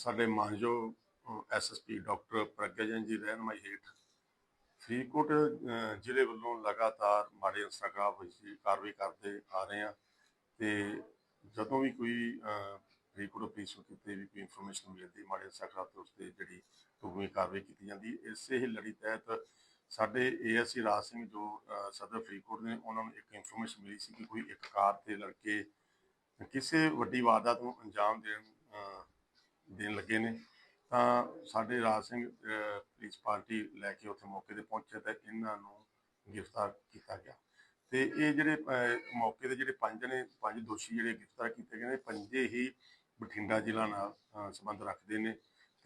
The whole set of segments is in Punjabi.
ਸਾਡੇ ਮਾਨਯੋਗ ਐਸਐਸਪੀ ਡਾਕਟਰ ਪ੍ਰਗਿਆ ਜੈਨ ਜੀ ਰਹਿਨਮਾਈ ਹੇਠ ਫਰੀਦਕੋਟ ਜ਼ਿਲ੍ਹੇ ਵੱਲੋਂ ਲਗਾਤਾਰ ਮਾੜੇ ਅਨਸਰਾਂ ਖਿਲਾਫ ਅਸੀਂ ਕਾਰਵਾਈ ਕਰਦੇ ਆ ਰਹੇ ਹਾਂ ਤੇ ਜਦੋਂ ਵੀ ਕੋਈ ਫਰੀਦਕੋਟ ਪੁਲਿਸ ਨੂੰ ਕਿਤੇ ਵੀ ਕੋਈ ਇਨਫੋਰਮੇਸ਼ਨ ਮਿਲਦੀ ਮਾੜੇ ਅਨਸਰਾਂ ਖਿਲਾਫ ਤੇ ਉਸ ਤੇ ਜਿਹੜੀ ਢੁਕਵੀਂ ਕਾਰਵਾਈ ਕੀਤੀ ਜਾਂਦੀ ਇਸੇ ਹੀ ਲੜੀ ਤਹਿਤ ਸਾਡੇ ਏਐਸਸੀ ਰਾਜ ਸਿੰਘ ਜੋ ਸਦਰ ਫਰੀਦਕੋਟ ਨੇ ਉਹਨਾਂ ਨੂੰ ਇੱਕ ਇਨਫੋਰਮੇਸ਼ਨ ਮਿਲੀ ਸੀ ਕਿ ਕੋਈ ਇੱਕ ਕਾਰ ਤੇ ਲੜਕੇ ਕਿਸੇ ਵੱਡੀ ਵਾਰਦਾਤ ਨੂੰ ਅੰਜਾਮ ਦੇਣ ਦੇਣ ਲੱਗੇ ਨੇ। ਤਾਂ ਸਾਡੇ ਰਾਜ ਸਿੰਘ ਪੁਲਿਸ ਪਾਰਟੀ ਲੈ ਕੇ ਉੱਥੇ ਮੌਕੇ ਤੇ ਪਹੁੰਚੇ ਤੇ ਇਹਨਾਂ ਨੂੰ ਗ੍ਰਿਫਤਾਰ ਕੀਤਾ ਗਿਆ। ਤੇ ਇਹ ਜਿਹੜੇ ਮੌਕੇ ਤੇ ਜਿਹੜੇ ਪੰਜ ਨੇ, ਪੰਜ ਦੋਸ਼ੀ ਜਿਹੜੇ ਗ੍ਰਿਫਤਾਰ ਕੀਤੇ ਗਏ ਨੇ, ਪੰਜੇ ਹੀ ਬਠਿੰਡਾ ਜ਼ਿਲ੍ਹਾ ਨਾਲ ਸੰਬੰਧ ਰੱਖਦੇ ਨੇ।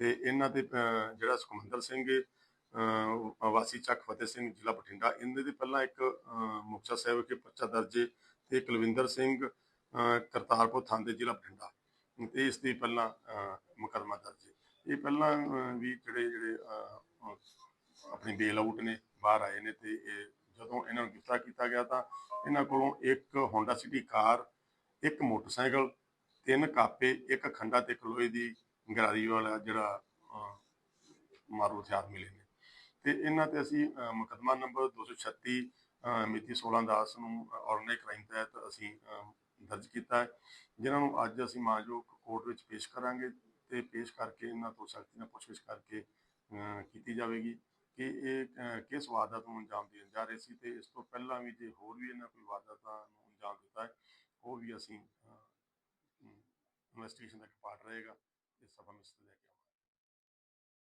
ਤੇ ਇਹਨਾਂ ਤੇ ਜਿਹੜਾ ਸੁਖਮੰਦਰ ਸਿੰਘ ਵਾਸੀ ਚੱਕ ਫਤਿਹ ਸਿੰਘ ਜ਼ਿਲ੍ਹਾ ਬਠਿੰਡਾ, ਇਹਦੇ ਤੇ ਪਹਿਲਾਂ ਇੱਕ ਮੁਕਤਸਰ ਸਾਹਿਬ ਕੇ ਪਰਚਾ ਦਰਜ ਤੇ ਕੁਲਵਿੰਦਰ ਸਿੰਘ ਕਰਤਾਰਪੁਰ ਥਾਂ ਦੇ ਜ਼ਿਲ੍ਹਾ ਬਠਿੰਡਾ। ਤੇ ਇਸ ਦੀ ਪਹਿਲਾਂ ਮੁਕੱਦਮਾ ਦਰਜ ਹੈ। ਇਹ ਪਹਿਲਾਂ ਅਹ, ਵੀ ਜਿਹੜੇ ਜਿਹੜੇ ਅਹ, ਅਹ, ਆਪਣੀ ਬੇਲ ਆਊਟ ਨੇ ਬਾਹਰ ਆਏ ਨੇ ਤੇ ਇਹ ਜਦੋਂ ਇਹਨਾਂ ਨੂੰ ਗ੍ਰਿਫਤਾਰ ਕੀਤਾ ਗਿਆ ਤਾਂ ਇਹਨਾਂ ਕੋਲੋਂ ਇੱਕ ਹੋਂਡਾ ਸਿਟੀ ਕਾਰ ਇੱਕ ਮੋਟਰਸਾਈਕਲ ਤਿੰਨ ਕਾਪੇ ਇੱਕ ਖੰਡਾ ਤੇ ਇੱਕ ਲੋਹੇ ਦੀ ਗਰਾਰੀ ਵਾਲਾ ਜਿਹੜਾ ਅਹ, ਮਾਰੂ ਹਥਿਆਰ ਮਿਲੇ ਨੇ। ਤੇ ਇਹਨਾਂ ਤੇ ਅਸੀਂ ਅਹ, ਮੁਕੱਦਮਾ ਨੰਬਰ 236 ਅਹ, ਮਿਤੀ 16 10 ਨੂੰ ਆਰਗੇਨਾਈਜ਼ ਕ੍ਰਾਈਮ ਤਹਿਤ ਅਸੀਂ ਅਹ, ਦਰਜ ਕੀਤਾ ਹੈ ਜਿਨ੍ਹਾਂ ਨੂੰ ਅੱਜ ਅਸੀਂ ਮਾਨਯੋਗ ਕੋਰਟ ਵਿੱਚ ਪੇਸ਼ ਕਰਾਂਗੇ। ਤੇ ਪੇਸ਼ ਕਰਕੇ, ਇਹਨਾਂ ਤੋਂ ਸਖਤੀ ਨਾਲ ਪੁੱਛਗਿੱਛ ਕਰਕੇ ਕੀਤੀ ਜਾਵੇਗੀ ਕਿ ਇਹ ਕਿਸ ਵਾਰਦਾਤ ਨੂੰ ਅੰਜਾਮ ਦੇਣ ਜਾ ਰਹੇ ਸੀ ਤੇ ਇਸ ਤੋਂ ਪਹਿਲਾਂ ਵੀ ਜੇ ਹੋਰ ਵੀ ਇਹਨਾਂ ਕੋਈ ਵਾਰਦਾਤਾਂ ਨੂੰ ਅੰਜਾਮ ਦਿੱਤਾ ਹੈ, ਉਹ ਵੀ ਅਸੀਂ ਇਨਵੈਸਟੀਗੇਸ਼ਨ ਦਾ ਇੱਕ ਪਾਰਟ ਰਹੇਗਾ, ਇਸ ਸਭਾ ਵਿੱਚ ਲੈ ਕੇ ਆਵਾਂਗੇ।